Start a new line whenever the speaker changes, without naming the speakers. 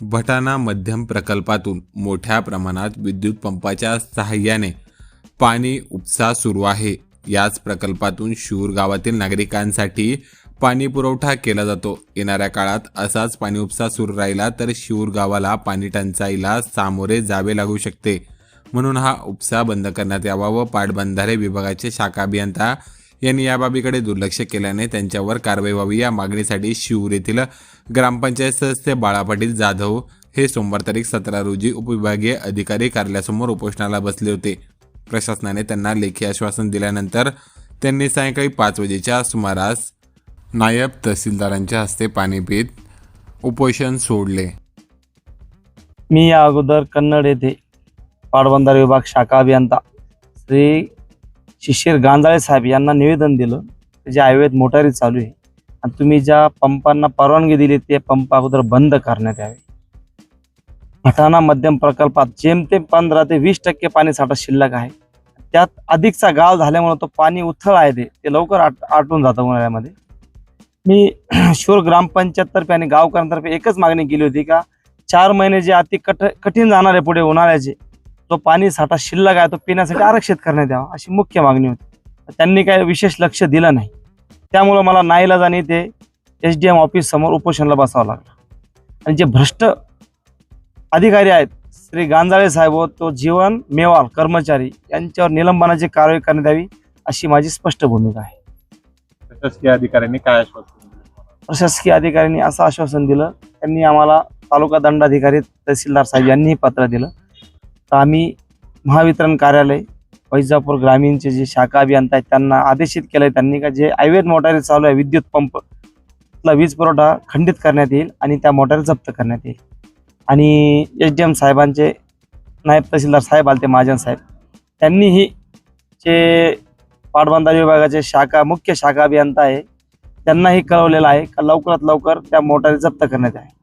भटाना मध्यम प्रकल्पातून मोठ्या प्रमाणात विद्युत पंपाच्या सहाय्याने पाणी उपसा सुरू आहे. याच प्रकल्पातून शूर गावातील नागरिकांसाठी पाणी पुरवठा केला जातो. येणाऱ्या काळात असाच पाणी उपसा सुरू राहिला तर शिऊर गावाला पाणी टंचाईला सामोरे जावे लागू शकते. म्हणून हा उपसा बंद करण्यात यावा व पाटबंधारे विभागाचे शाखा अभियंता यांनी या बाबीकडे दुर्लक्ष केल्याने त्यांच्यावर कारवाई व्हावी या मागणीसाठी शिवूर येथील ग्रामपंचायत सदस्य बाळा पाटील जाधव हे सोमवार तारीख सतरा रोजी उपविभागीय अधिकारी कार्यालयासमोर उपोषणाला बसले होते. प्रशासनाने त्यांना लेखी आश्वासन दिल्यानंतर त्यांनी सायंकाळी पाच वाजेच्या सुमारास नायब तहसीलदारांच्या हस्ते पाणीपीत उपोषण सोडले.
मी या अगोदर कन्नड येथे पाटबंधार विभाग शाखा अभियंता श्री शिशिर गांजाळे साहेब यांना निवेदन दिलं. जे आयुर्वेद मोटारी चालू आहे. आणि तुम्ही ज्या पंपांना परवानगी दिली ते पंप अगोदर बंद करण्यात यावे. भटाणा मध्यम प्रकल्पात जेमतेम पंधरा ते वीस टक्के पाणी साठा शिल्लक आहे. त्यात अधिकचा गाव झाल्यामुळे तो पाणी उथळ आहे ते ते लवकर आट आटून जातं उन्हाळ्यामध्ये. मी शूर ग्रामपंचायततर्फे आणि गावकऱ्यांतर्फे एकच मागणी केली होती का चार महिने जे अति कठ कठीण जाणार आहे पुढे उन्हाळ्याचे जो पाणी साठा शिल्लक आहे तो पिण्यासाठी आरक्षित करण्यात यावा अशी मुख्य मागणी होती. त्यांनी काही विशेष लक्ष दिलं नाही. त्यामुळं मला नाईलाजाने ते एच डी एम ऑफिस समोर उपोषणाला बसावं लागलं. आणि जे भ्रष्ट अधिकारी आहेत श्री गांजाळे साहेब व तो जीवन मेवाल कर्मचारी यांच्यावर निलंबनाची कारवाई करण्यात यावी अशी माझी स्पष्ट भूमिका आहे.
प्रशासकीय अधिकाऱ्यांनी काय आश्वासन?
प्रशासकीय अधिकाऱ्यांनी असं आश्वासन दिलं त्यांनी आम्हाला तालुका दंडाधिकारी तहसीलदार साहेब यांनीही पत्र दिलं. तर आम्ही महावितरण कार्यालय वैजापूर ग्रामीणचे जे शाखा अभियंता आहेत त्यांना आदेशित केलंय त्यांनी का जे अवैध मोटारी चालू आहे विद्युत पंपला वीज पुरवठा खंडित करण्यात येईल आणि त्या मोटारी जप्त करण्यात येईल. आणि एच डी एम साहेबांचे नायब तहसीलदार साहेब आलते महाजन साहेब. त्यांनीही जे पाटबंधारे विभागाचे शाखा मुख्य शाखा अभियंता आहे त्यांनाही कळवलेलं आहे का लवकरात लवकर त्या मोटारी जप्त करण्यात आहे